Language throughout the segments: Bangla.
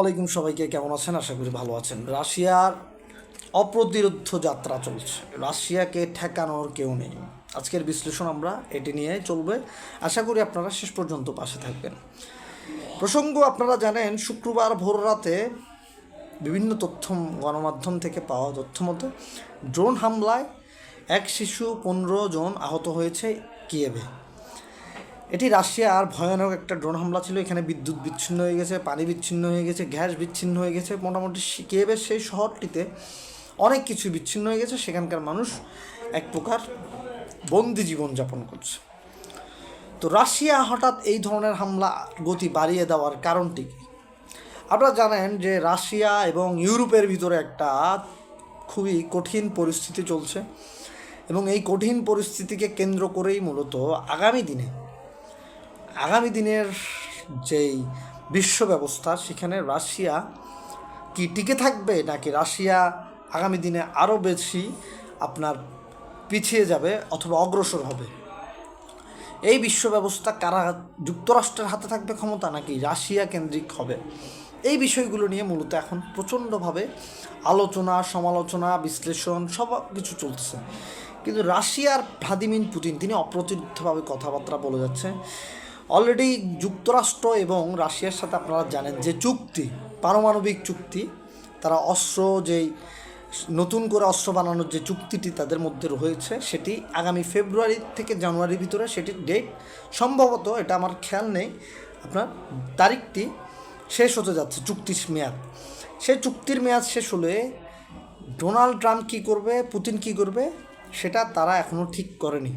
আলাইকুম সবাইকে, কেমন আছেন? আশা করি ভালো আছেন। রাশিয়ার অপ্রতিরোধ যাত্রা চলছে। রাশিয়াকে ঠেকানোর কেউ নেই। আজকের বিশ্লেষণ আমরা এটি নিয়ে চলবে। আশা করি আপনারা শেষ পর্যন্ত পাশে থাকবেন। প্রসঙ্গ, আপনারা জানেন, শুক্রবার ভোর রাতে বিভিন্ন তথ্য গণমাধ্যম থেকে পাওয়া তথ্য মতে, ড্রোন হামলায় এক শিশু পনেরো জন আহত হয়েছে কিয়েভে। এটি রাশিয়ার ভয়ানক একটা ড্রোন হামলা ছিল। এখানে বিদ্যুৎ বিচ্ছিন্ন হয়ে গেছে, পানি বিচ্ছিন্ন হয়ে গেছে, গ্যাস বিচ্ছিন্ন হয়ে গেছে। মোটামুটি কিয়েভের সেই শহরটিতে অনেক কিছু বিচ্ছিন্ন হয়ে গেছে। সেখানকার মানুষ এক প্রকার বন্দি জীবনযাপন করছে। তো রাশিয়া হঠাৎ এই ধরনের হামলা গতি বাড়িয়ে দেওয়ার কারণটি কি? আপনারা জানেন যে রাশিয়া এবং ইউরোপের ভিতরে একটা খুবই কঠিন পরিস্থিতি চলছে এবং এই কঠিন পরিস্থিতিকে কেন্দ্র করেই মূলত আগামী দিনে আগামী দিনের যেই বিশ্ব ব্যবস্থা, সেখানে রাশিয়া কি টিকে থাকবে নাকি রাশিয়া আগামী দিনে আরও বেশি আপনার পিছিয়ে যাবে অথবা অগ্রসর হবে? এই বিশ্ব ব্যবস্থা কারা যুক্তরাষ্ট্রের হাতে থাকবে ক্ষমতা নাকি রাশিয়া কেন্দ্রিক হবে? এই বিষয়গুলো নিয়ে মূলত এখন প্রচণ্ডভাবে আলোচনা, সমালোচনা, বিশ্লেষণ সব কিছু চলছে কিন্তু রাশিয়ার ভ্লাদিমির পুতিন, তিনি অপ্রতিরোধভাবে কথাবার্তা বলে যাচ্ছে অলরেডি যুক্তরাষ্ট্র এবং রাশিয়ার সাথে আপনারা জানেন যে চুক্তি, পারমাণবিক চুক্তি, তারা অস্ত্র যেই নতুন করে অস্ত্র বানানোর যে চুক্তিটি তাদের মধ্যে রয়েছে, সেটি আগামী ফেব্রুয়ারি থেকে জানুয়ারির ভিতরে সেটির ডেট সম্ভবত এটা আমার খেয়াল নেই, আপনার তারিখটি শেষ হতে যাচ্ছে, চুক্তির মেয়াদ। সেই চুক্তির মেয়াদ শেষ হলে ডোনাল্ড ট্রাম্প কী করবে, পুতিন কী করবে, সেটা তারা এখনও ঠিক করেনি।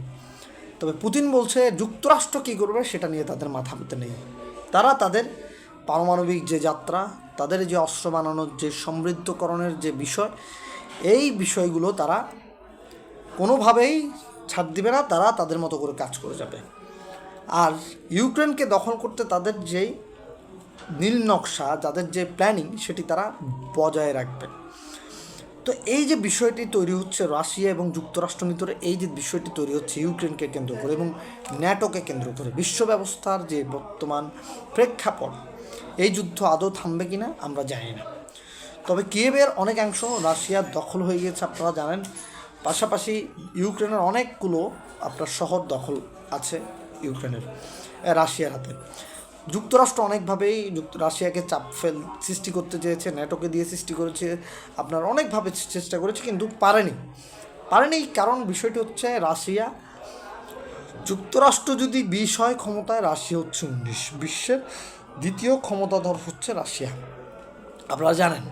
তবে পুতিন বলছে, যুক্তরাষ্ট্র কী করবে সেটা নিয়ে তাদের মাথা পেতে নেই। তারা তাদের পারমাণবিক যে যাত্রা, তাদের যে অস্ত্র বানানোর যে সমৃদ্ধকরণের যে বিষয়, এই বিষয়গুলো তারা কোনোভাবেই ছাড় দিবে না, তারা তাদের মতো করে কাজ করে যাবে। আর ইউক্রেনকে দখল করতে তাদের যেই নীল নকশা, যাদের যে প্ল্যানিং, সেটি তারা বজায় রাখবে। তো এই যে বিষয়টি তৈরি হচ্ছে রাশিয়া এবং যুক্তরাষ্ট্র ভিতরে, এই যে বিষয়টি তৈরি হচ্ছে ইউক্রেনকে কেন্দ্র করে এবং ন্যাটোকে কেন্দ্র করে, বিশ্ব ব্যবস্থার যে বর্তমান প্রেক্ষাপট, এই যুদ্ধ আদৌ থামবে কি না আমরা জানি না। তবে কিয়েভের অনেকাংশ রাশিয়ার দখল হয়ে গিয়েছে আপনারা জানেন। পাশাপাশি ইউক্রেনের অনেকগুলো আপনার শহর দখল আছে ইউক্রেনের, রাশিয়ার হাতে। যুক্তরাষ্ট্র অনেকভাবেই রাশিয়াকে চাপ ফেল, সৃষ্টি করতে চেয়েছে, ন্যাটোকে দিয়ে সৃষ্টি করেছে, আপনার অনেকভাবে চেষ্টা করেছে, কিন্তু পারেনি। পারেনি কারণ বিষয়টি হচ্ছে রাশিয়া, যুক্তরাষ্ট্র যদি বিশ হয় ক্ষমতায়, রাশিয়া হচ্ছে উনিশ বিশ্বের দ্বিতীয় ক্ষমতাধর হচ্ছে রাশিয়া। আপনারা জানেন।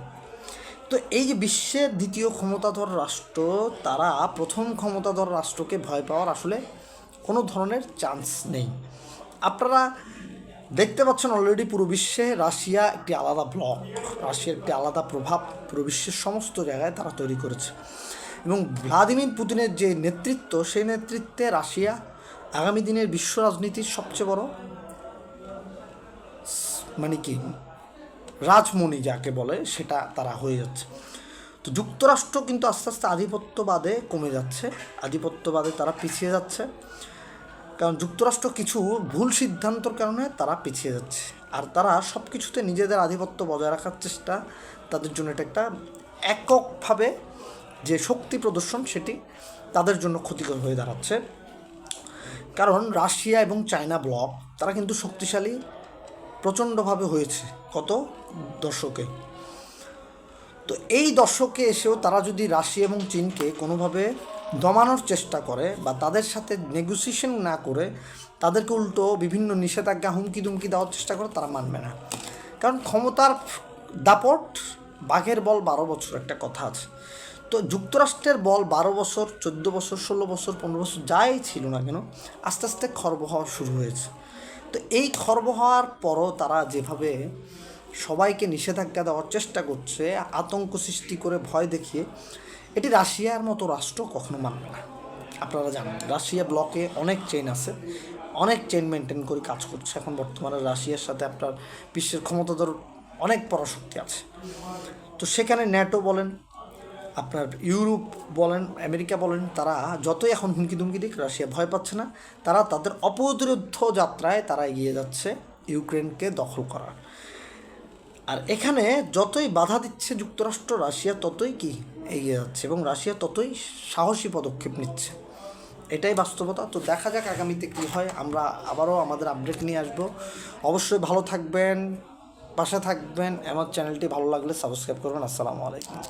তো এই যে বিশ্বের দ্বিতীয় ক্ষমতাধর রাষ্ট্র, তারা প্রথম ক্ষমতাধর রাষ্ট্রকে ভয় পাওয়ার আসলে কোনো ধরনের চান্স নেই। আপনারা দেখতে পাচ্ছেন অলরেডি পুরো বিশ্বে রাশিয়া একটি আলাদা ব্লক রাশিয়ার একটি আলাদা প্রভাব পুরো বিশ্বের সমস্ত জায়গায় তারা তৈরি করেছে। এবং ভ্লাদিমির পুতিনের যে নেতৃত্ব, সেই নেতৃত্বে রাশিয়া আগামী দিনের বিশ্ব রাজনীতির সবচেয়ে বড় মানে কি? রাজমণি যাকে বলে, সেটা তারা হয়ে যাচ্ছে। তো যুক্তরাষ্ট্র কিন্তু আস্তে আস্তে আধিপত্যবাদে কমে যাচ্ছে। আধিপত্যবাদে তারা পিছিয়ে যাচ্ছে। কারণ যুক্তরাষ্ট্র কিছু ভুল সিদ্ধান্তর কারণে তারা পিছিয়ে যাচ্ছে। আর তারা সব কিছুতে নিজেদের আধিপত্য বজায় রাখার চেষ্টা, তাদের জন্য এটা একটা এককভাবে যে শক্তি প্রদর্শন সেটি তাদের জন্য ক্ষতিকর হয়ে দাঁড়াচ্ছে। কারণ রাশিয়া এবং চায়না ব্লক, তারা কিন্তু শক্তিশালী, প্রচণ্ডভাবে হয়েছে কত দশকে। তো এই দশকে এসেও তারা যদি রাশিয়া এবং চীনকে কোনোভাবে দমানোর চেষ্টা করে বা তাদের সাথে নেগোসিয়েশন না করে তাদেরকে উল্টো বিভিন্ন নিষেধাজ্ঞা হুমকি দুমকি দেওয়ার চেষ্টা করে তারা মানবে না। কারণ ক্ষমতার দাপট বাঘের বল বারো বছর একটা কথা আছে। তো যুক্তরাষ্ট্রের বল বারো বছর, চোদ্দ বছর, ষোলো বছর, পনেরো বছর যাই ছিল না কেন, আস্তে আস্তে খর্ব হওয়া শুরু হয়েছে। তো এই খর্ব হওয়ার পরও তারা যেভাবে সবাইকে নিষেধাজ্ঞা দেওয়ার চেষ্টা করছে, আতঙ্ক সৃষ্টি করে ভয় দেখিয়ে এটি রাশিয়ার মতো রাষ্ট্র কখনো মানবে না। আপনারা জানেন, রাশিয়া ব্লকে অনেক চেইন আছে। অনেক চেইন মেনটেন করে কাজ করছে। এখন বর্তমানে রাশিয়ার সাথে আপনার বিশ্বের ক্ষমতাধর অনেক পরাশক্তি আছে। তো সেখানে ন্যাটো বলেন, আপনার ইউরোপ বলেন, আমেরিকা বলেন, তারা যতই এখন হুমকি ধুমকি দিক, রাশিয়া ভয় পাচ্ছে না। তারা তাদের অপ্রতিরোধ যাত্রায় তারা এগিয়ে যাচ্ছে ইউক্রেনকে দখল করার। আর এখানে যতই বাধা দিচ্ছে যুক্তরাষ্ট্র, রাশিয়া ততই কি এগিয়ে যাচ্ছে এবং রাশিয়া ততই সাহসী পদক্ষেপ নিচ্ছে। এটাই বাস্তবতা। তো দেখা যাক আগামীতে কী হয়। আমরা আবারও আমাদের আপডেট নিয়ে আসব। অবশ্যই ভালো থাকবেন, পাশে থাকবেন। আমার চ্যানেলটি ভালো লাগলে সাবস্ক্রাইব করবেন। আসসালামু আলাইকুম।